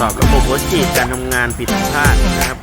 สอบระบบวัชีการทำงานผิดพลาดนะครับ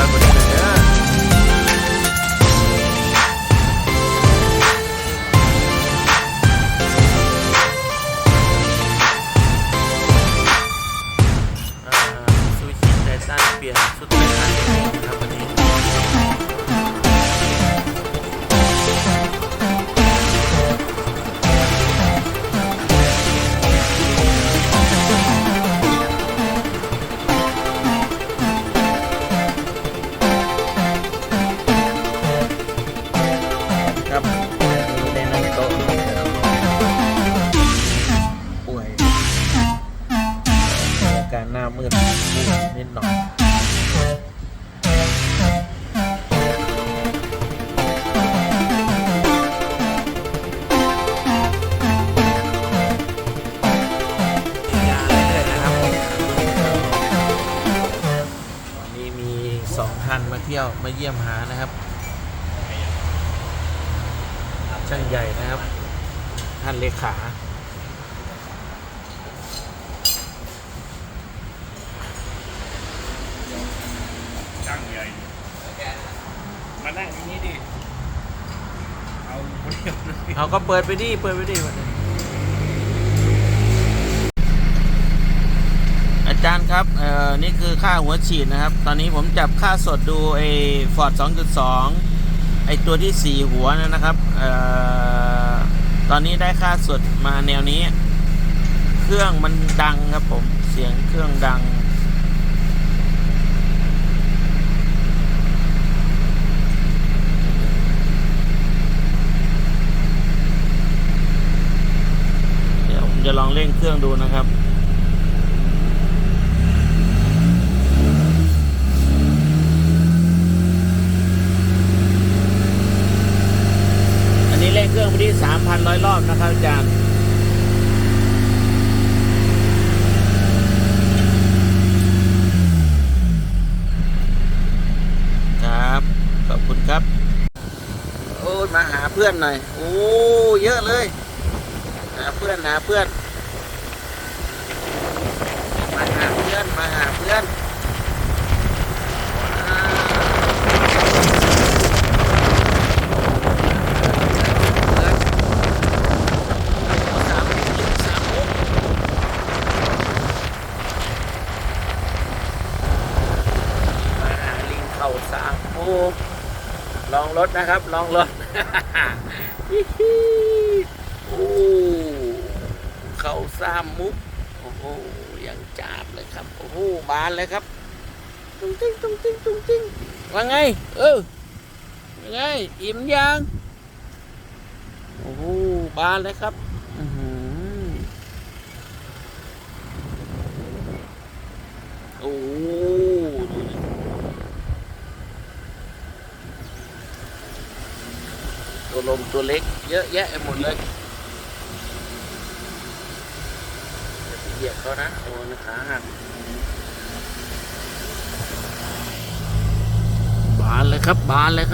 านให้มันเรียบร้ นิดหน่อยาเรื่อยนะครับวันนี้มีสองท่านมาเที่ยวมาเยี่ยมหานะครับ ช่างใหญ่นะครับ ท่านเลขา ช่างใหญ่ มา นั่งตรงนี้ดิเอาคนเดียวเลยเอาก็เปิดไปดิเปิดไปดิวันนี้อาจารย์ครับเอ่อนี่คือค่าหัวฉีดนะครับ ตอนนี้ผมจับค่าสดดูไอ้ฟอร์ด2.2 ไอ้ตัวที่ 4 หัวนะนะครับเอ่อตอนนี้ได้ค่าสดมาแนวนี้ เครื่องมันดังครับผมเสียงเครื่องดัง เดี๋ยวผม จะลองเร่งเครื่องดูนะครับอันนี้เร่งเครื่องไปที่ 3,100 รอบนะครับอาจารย์ ครับ ขอบคุณครับ โอ้ มาหาเพื่อนหน่อย โอ้ เยอะเลย พื่อนหาเพื่อน มาหาเพื่อนมาหาเพื่อนอ่าเพื่อนสามลิงสามมุกมาลิงเข่าสามมุกลองรถนะครับ ลองรถฮิฮิโอ้ สามมุก โอ้โหยังจับเลยครับ โอ้โหบานเลยครับ ตุ้งติ้งตุ้งติ้งตุ้งติ้งว่าไง เออยังไง อิ่มยัง โอ้โหบานเลยครับอือหือโอ้โหดูดิตัวลมตัวเล็ก เยอะแยะหมดเลยียบเขานะโดนขาหักบานเลยครับบานเลยครับ